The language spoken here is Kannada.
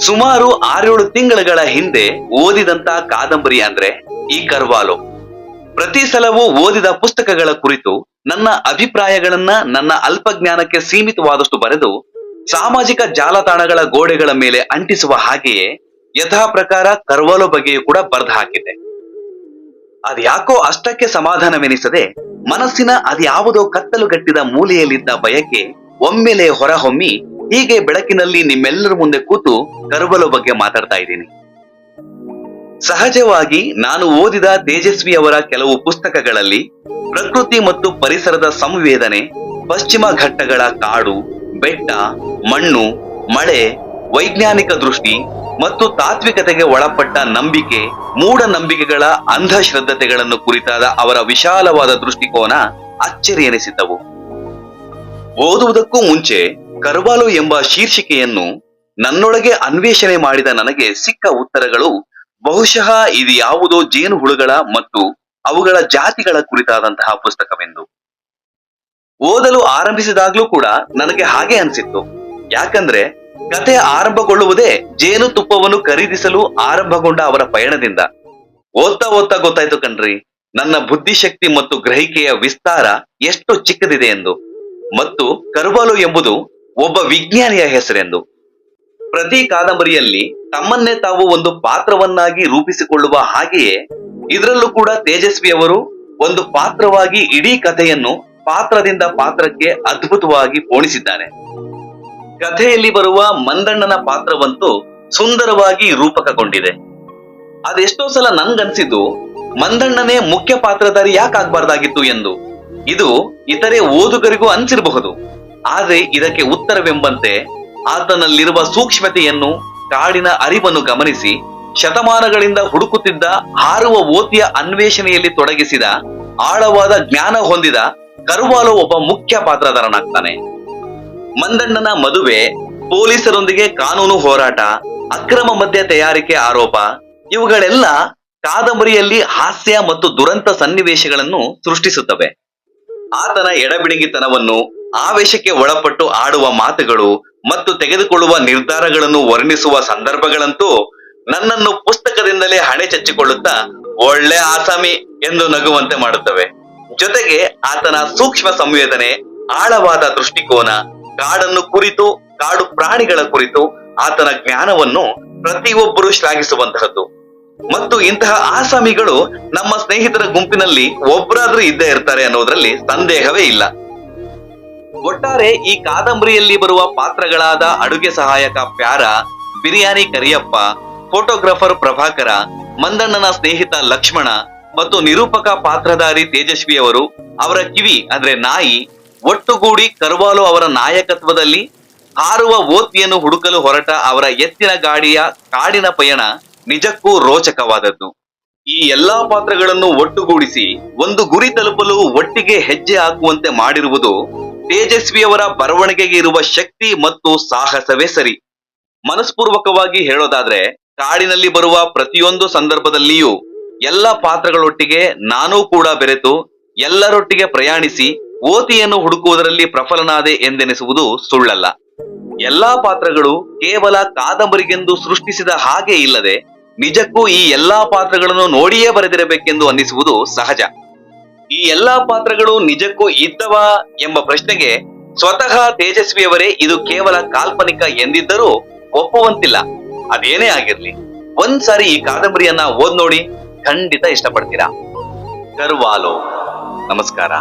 ಸುಮಾರು ಆರೇಳು ತಿಂಗಳುಗಳ ಹಿಂದೆ ಓದಿದಂತ ಕಾದಂಬರಿ ಅಂದ್ರೆ ಈ ಕರ್ವಾಲೋ. ಪ್ರತಿ ಸಲವೂ ಓದಿದ ಪುಸ್ತಕಗಳ ಕುರಿತು ನನ್ನ ಅಭಿಪ್ರಾಯಗಳನ್ನ ನನ್ನ ಅಲ್ಪ ಜ್ಞಾನಕ್ಕೆ ಸೀಮಿತವಾದಷ್ಟು ಬರೆದು ಸಾಮಾಜಿಕ ಜಾಲತಾಣಗಳ ಗೋಡೆಗಳ ಮೇಲೆ ಅಂಟಿಸುವ ಹಾಗೆಯೇ ಯಥಾ ಪ್ರಕಾರ ಕರ್ವಾಲೋ ಬಗ್ಗೆಯೂ ಕೂಡ ಬರೆದು ಹಾಕಿದೆ ಅದ್ಯಾಕೋ ಅಷ್ಟಕ್ಕೆ ಸಮಾಧಾನವೆನಿಸದೆ ಮನಸ್ಸಿನ ಅದ್ಯಾವುದೋ ಕತ್ತಲುಗಟ್ಟಿದ ಮೂಲೆಯಲ್ಲಿದ್ದ ಬಯಕೆ ಒಮ್ಮೆಲೆ ಹೊರಹೊಮ್ಮಿ ಹೀಗೆ ಬೆಳಕಿನಲ್ಲಿ ನಿಮ್ಮೆಲ್ಲರ ಮುಂದೆ ಕೂತು ಕರುಬಲು ಬಗ್ಗೆ ಮಾತಾಡ್ತಾ ಇದ್ದೀನಿ. ಸಹಜವಾಗಿ ನಾನು ಓದಿದ ತೇಜಸ್ವಿ ಅವರ ಕೆಲವು ಪುಸ್ತಕಗಳಲ್ಲಿ ಪ್ರಕೃತಿ ಮತ್ತು ಪರಿಸರದ ಸಂವೇದನೆ, ಪಶ್ಚಿಮ ಘಟ್ಟಗಳ ಕಾಡು, ಬೆಟ್ಟ, ಮಣ್ಣು, ಮಳೆ, ವೈಜ್ಞಾನಿಕ ದೃಷ್ಟಿ ಮತ್ತು ತಾತ್ವಿಕತೆಗೆ ಒಳಪಟ್ಟ ನಂಬಿಕೆ, ಮೂಢನಂಬಿಕೆಗಳ ಅಂಧಶ್ರದ್ಧತೆಗಳನ್ನು ಕುರಿತಾದ ಅವರ ವಿಶಾಲವಾದ ದೃಷ್ಟಿಕೋನ ಅಚ್ಚರಿ ಎನಿಸಿದ್ದವು. ಓದುವುದಕ್ಕೂ ಮುಂಚೆ ಕರ್ವಾಲು ಎಂಬ ಶೀರ್ಷಿಕೆಯನ್ನು ನನ್ನೊಳಗೆ ಅನ್ವೇಷಣೆ ಮಾಡಿದ ನನಗೆ ಸಿಕ್ಕ ಉತ್ತರಗಳು ಬಹುಶಃ ಇದು ಯಾವುದೋ ಜೇನುಹುಳುಗಳ ಮತ್ತು ಅವುಗಳ ಜಾತಿಗಳ ಕುರಿತಾದಂತಹ ಪುಸ್ತಕವೆಂದು. ಓದಲು ಆರಂಭಿಸಿದಾಗ್ಲೂ ಕೂಡ ನನಗೆ ಹಾಗೆ ಅನ್ಸಿತ್ತು. ಯಾಕಂದ್ರೆ ಕಥೆ ಆರಂಭಗೊಳ್ಳುವುದೇ ಜೇನು ತುಪ್ಪವನ್ನು ಖರೀದಿಸಲು ಆರಂಭಗೊಂಡ ಅವರ ಪಯಣದಿಂದ. ಓದ್ತಾ ಓದ್ತಾ ಗೊತ್ತಾಯ್ತು ಕಣ್ರಿ, ನನ್ನ ಬುದ್ಧಿಶಕ್ತಿ ಮತ್ತು ಗ್ರಹಿಕೆಯ ವಿಸ್ತಾರ ಎಷ್ಟು ಚಿಕ್ಕದಿದೆ ಎಂದು. ಮತ್ತು ಕರುಬಾಲು ಎಂಬುದು ಒಬ್ಬ ವಿಜ್ಞಾನಿಯ ಹೆಸರೆಂದು. ಪ್ರತಿ ಕಾದಂಬರಿಯಲ್ಲಿ ತಮ್ಮನ್ನೇ ತಾವು ಒಂದು ಪಾತ್ರವನ್ನಾಗಿ ರೂಪಿಸಿಕೊಳ್ಳುವ ಹಾಗೆಯೇ ಇದರಲ್ಲೂ ಕೂಡ ತೇಜಸ್ವಿ ಅವರು ಒಂದು ಪಾತ್ರವಾಗಿ ಇಡೀ ಕಥೆಯನ್ನು ಪಾತ್ರದಿಂದ ಪಾತ್ರಕ್ಕೆ ಅದ್ಭುತವಾಗಿ ಪೋಣಿಸಿದ್ದಾರೆ ಕಥೆಯಲ್ಲಿ ಬರುವ ಮಂದಣ್ಣನ ಪಾತ್ರವಂತೂ ಸುಂದರವಾಗಿ ರೂಪಕಗೊಂಡಿದೆ. ಅದೆಷ್ಟೋ ಸಲ ನನ್ಗನ್ಸಿದ್ದು, ಮಂದಣ್ಣನೇ ಮುಖ್ಯ ಪಾತ್ರಧಾರಿ ಯಾಕಾಗ್ಬಾರ್ದಾಗಿತ್ತು ಎಂದು. ಇದು ಇತರೆ ಓದುಗರಿಗೂ ಅನ್ಸಿರಬಹುದು. ಆದ್ರೆ ಇದಕ್ಕೆ ಉತ್ತರವೆಂಬಂತೆ ಆತನಲ್ಲಿರುವ ಸೂಕ್ಷ್ಮತೆಯನ್ನು ಕಾಡಿನ ಅರಿವನ್ನು ಗಮನಿಸಿ ಶತಮಾನಗಳಿಂದ ಹುಡುಕುತ್ತಿದ್ದ ಹಾರುವ ಓತಿಯ ಅನ್ವೇಷಣೆಯಲ್ಲಿ ತೊಡಗಿಸಿದ ಆಳವಾದ ಜ್ಞಾನ ಹೊಂದಿದ ಕರುವಾಲು ಒಬ್ಬ ಮುಖ್ಯ ಪಾತ್ರಧಾರನಾಗ್ತಾನೆ. ಮಂದಣ್ಣನ ಮದುವೆ, ಪೊಲೀಸರೊಂದಿಗೆ ಕಾನೂನು ಹೋರಾಟ, ಅಕ್ರಮ ಮದ್ಯ ತಯಾರಿಕೆ ಆರೋಪ, ಇವುಗಳೆಲ್ಲ ಕಾದಂಬರಿಯಲ್ಲಿ ಹಾಸ್ಯ ಮತ್ತು ದುರಂತ ಸನ್ನಿವೇಶಗಳನ್ನು ಸೃಷ್ಟಿಸುತ್ತವೆ. ಆತನ ಎಡಬಿಡಂಗಿತನವನ್ನು ಆವೇಶಕ್ಕೆ ಒಳಪಟ್ಟು ಆಡುವ ಮಾತುಗಳು ಮತ್ತು ತೆಗೆದುಕೊಳ್ಳುವ ನಿರ್ಧಾರಗಳನ್ನು ವರ್ಣಿಸುವ ಸಂದರ್ಭಗಳಂತೂ ನನ್ನನ್ನು ಪುಸ್ತಕದಿಂದಲೇ ಹಣೆ ಚಚ್ಚಿಕೊಳ್ಳುತ್ತಾ ಒಳ್ಳೆ ಆಸಾಮಿ ಎಂದು ನಗುವಂತೆ ಮಾಡುತ್ತವೆ. ಜೊತೆಗೆ ಆತನ ಸೂಕ್ಷ್ಮ ಸಂವೇದನೆ, ಆಳವಾದ ದೃಷ್ಟಿಕೋನ, ಕಾಡನ್ನು ಕುರಿತು, ಕಾಡು ಪ್ರಾಣಿಗಳ ಕುರಿತು ಆತನ ಜ್ಞಾನವನ್ನು ಪ್ರತಿಯೊಬ್ಬರು ಶ್ಲಾಘಿಸುವಂತಹದ್ದು. ಮತ್ತು ಇಂತಹ ಆಸಾಮಿಗಳು ನಮ್ಮ ಸ್ನೇಹಿತರ ಗುಂಪಿನಲ್ಲಿ ಒಬ್ಬರಾದ್ರೂ ಇದ್ದೇ ಇರ್ತಾರೆ ಅನ್ನೋದ್ರಲ್ಲಿ ಸಂದೇಹವೇ ಇಲ್ಲ. ಒಟ್ಟಾರೆ ಈ ಕಾದಂಬರಿಯಲ್ಲಿ ಬರುವ ಪಾತ್ರಗಳಾದ ಅಡುಗೆ ಸಹಾಯಕ ಪ್ಯಾರ, ಬಿರಿಯಾನಿ ಕರಿಯಪ್ಪ, ಫೋಟೋಗ್ರಾಫರ್ ಪ್ರಭಾಕರ, ಮಂದಣ್ಣನ ಸ್ನೇಹಿತ ಲಕ್ಷ್ಮಣ ಮತ್ತು ನಿರೂಪಕ ಪಾತ್ರಧಾರಿ ತೇಜಸ್ವಿಯವರು ಅವರ ಕಿವಿ ಅಂದ್ರೆ ನಾಯಿ ಒಟ್ಟುಗೂಡಿ ಕರ್ವಾಲು ಅವರ ನಾಯಕತ್ವದಲ್ಲಿ ಹಾರುವ ಓತಿಯನ್ನು ಹುಡುಕಲು ಹೊರಟ ಅವರ ಎತ್ತಿನ ಗಾಡಿಯ ಕಾಡಿನ ಪಯಣ ನಿಜಕ್ಕೂ ರೋಚಕವಾದದ್ದು. ಈ ಎಲ್ಲಾ ಪಾತ್ರಗಳನ್ನು ಒಟ್ಟುಗೂಡಿಸಿ ಒಂದು ಗುರಿ ತಲುಪಲು ಒಟ್ಟಿಗೆ ಹೆಜ್ಜೆ ಹಾಕುವಂತೆ ಮಾಡಿರುವುದು ತೇಜಸ್ವಿಯವರ ಬರವಣಿಗೆಗೆ ಇರುವ ಶಕ್ತಿ ಮತ್ತು ಸಾಹಸವೇ ಸರಿ. ಮನಸ್ಪೂರ್ವಕವಾಗಿ ಹೇಳೋದಾದ್ರೆ, ಕಾಡಿನಲ್ಲಿ ಬರುವ ಪ್ರತಿಯೊಂದು ಸಂದರ್ಭದಲ್ಲಿಯೂ ಎಲ್ಲ ಪಾತ್ರಗಳೊಟ್ಟಿಗೆ ನಾನೂ ಕೂಡ ಬೆರೆತು ಎಲ್ಲರೊಟ್ಟಿಗೆ ಪ್ರಯಾಣಿಸಿ ಓತಿಯನ್ನು ಹುಡುಕುವುದರಲ್ಲಿ ಪ್ರಫಲನಾದೆ ಎಂದೆನಿಸುವುದು ಸುಳ್ಳಲ್ಲ. ಎಲ್ಲಾ ಪಾತ್ರಗಳು ಕೇವಲ ಕಾದಂಬರಿಗೆಂದು ಸೃಷ್ಟಿಸಿದ ಹಾಗೆ ಇಲ್ಲದೆ ನಿಜಕ್ಕೂ ಈ ಎಲ್ಲಾ ಪಾತ್ರಗಳನ್ನು ನೋಡಿಯೇ ಬರೆದಿರಬೇಕೆಂದು ಅನ್ನಿಸುವುದು ಸಹಜ. ಈ ಎಲ್ಲಾ ಪಾತ್ರಗಳು ನಿಜಕ್ಕೂ ಇದ್ದವ ಎಂಬ ಪ್ರಶ್ನೆಗೆ ಸ್ವತಃ ತೇಜಸ್ವಿಯವರೇ ಇದು ಕೇವಲ ಕಾಲ್ಪನಿಕ ಎಂದಿದ್ದರೂ ಒಪ್ಪುವಂತಿಲ್ಲ. ಅದೇನೇ ಆಗಿರ್ಲಿ ಒಂದ್ಸಾರಿ ಈ ಕಾದಂಬರಿಯನ್ನ ಓದ್ ನೋಡಿ ಖಂಡಿತ ಇಷ್ಟಪಡ್ತೀರಾ. ಕರ್ವಾಲೋ. ನಮಸ್ಕಾರ.